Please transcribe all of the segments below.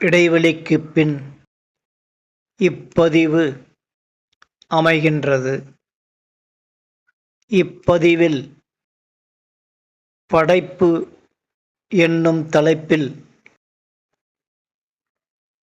இடைவெளிக்குப் பின் இப்பதிவு அமைகின்றது. இப்பதிவில் படைப்பு என்னும் தலைப்பில்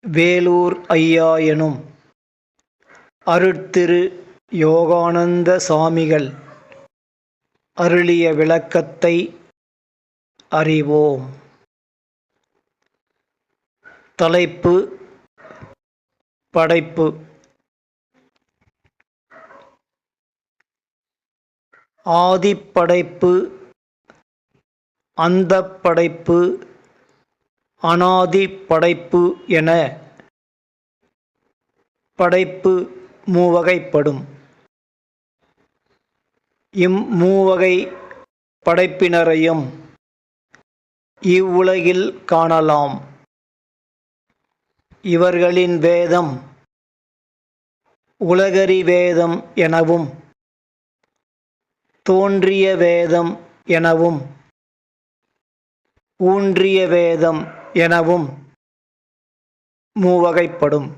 வேலூர் ஐயா எனும் அருட்திரு யோகானந்த சாமிகள் அருளிய விளக்கத்தை அறிவோம். தலைப்பு படைப்பு. ஆதிப்படைப்பு அந்த படைப்பு அனாதி படைப்பு என படைப்பு மூவகைப்படும். இம்மூவகை படைப்பினரையும் இவ்வுலகில் காணலாம். இவர்களின் வேதம் உலகரி வேதம் எனவும் தோன்றிய வேதம் எனவும் ஊன்றிய வேதம் எனவும் மூவகைப்படும்.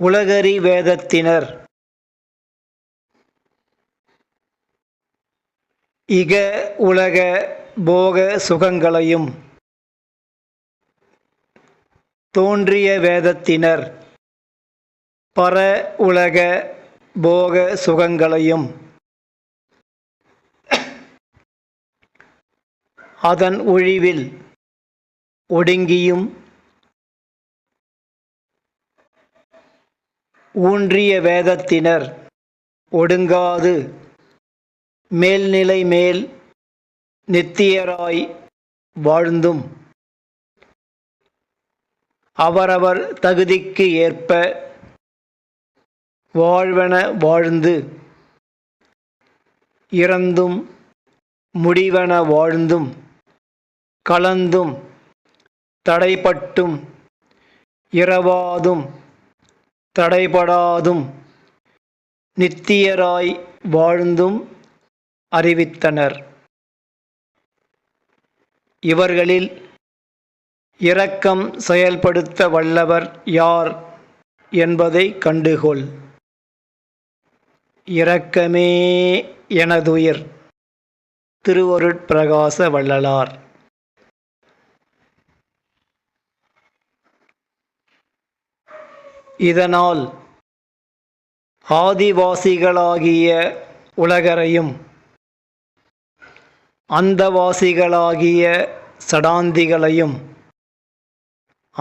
உலகரி வேதத்தினர் இக உலக போக சுகங்களையும் தோன்றிய வேதத்தினர் பர உலக போக சுகங்களையும் அதன் ஒழிவில் ஒடுங்கியும் ஊன்றிய வேதத்தினர் ஒடுங்காது மேல்நிலை மேல் நித்தியராய் வாழ்ந்தும் அவரவர் தகுதிக்கு ஏற்ப வாழ்வன வாழ்ந்து இறந்தும் முடிவன வாழ்ந்தும் கலந்தும் தடைப்பட்டும் இரவாதும் தடைபடாதும் நித்தியராய் வாழ்ந்தும் அறிவித்தனர். இவர்களில் இரக்கம் செயல்படுத்த வல்லவர் யார் என்பதை கண்டுகொள். இரக்கமே எனதுயிர் திருவருட்பிரகாச வள்ளலார். இதனால் ஆதிவாசிகளாகிய உலகரையும் அந்தவாசிகளாகிய சடாந்திகளையும்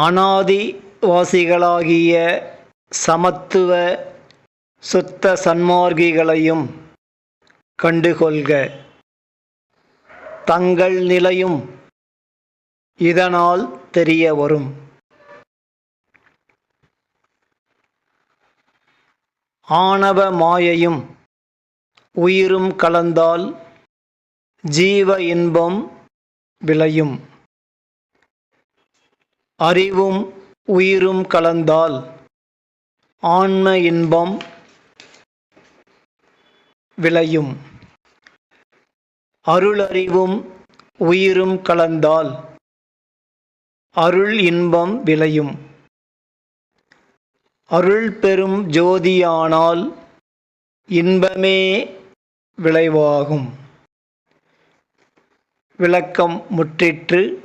அனாதிவாசிகளாகிய சமத்துவ சுத்த சன்மார்கிகளையும் கண்டுகொள்க. தங்கள் நிலையும் இதனால் தெரிய வரும் ஆணவ மாயையும் உயிரும் கலந்தால் ஜீவ இன்பம் விளையும். அறிவும் உயிரும் கலந்தால் ஆன்ம இன்பம் விளையும். அருளறிவும் உயிரும் கலந்தால் அருள் இன்பம் விளையும். அருள் பெரும் ஜோதியானால் இன்பமே விளைவாகும். விளக்கம் முற்றிற்று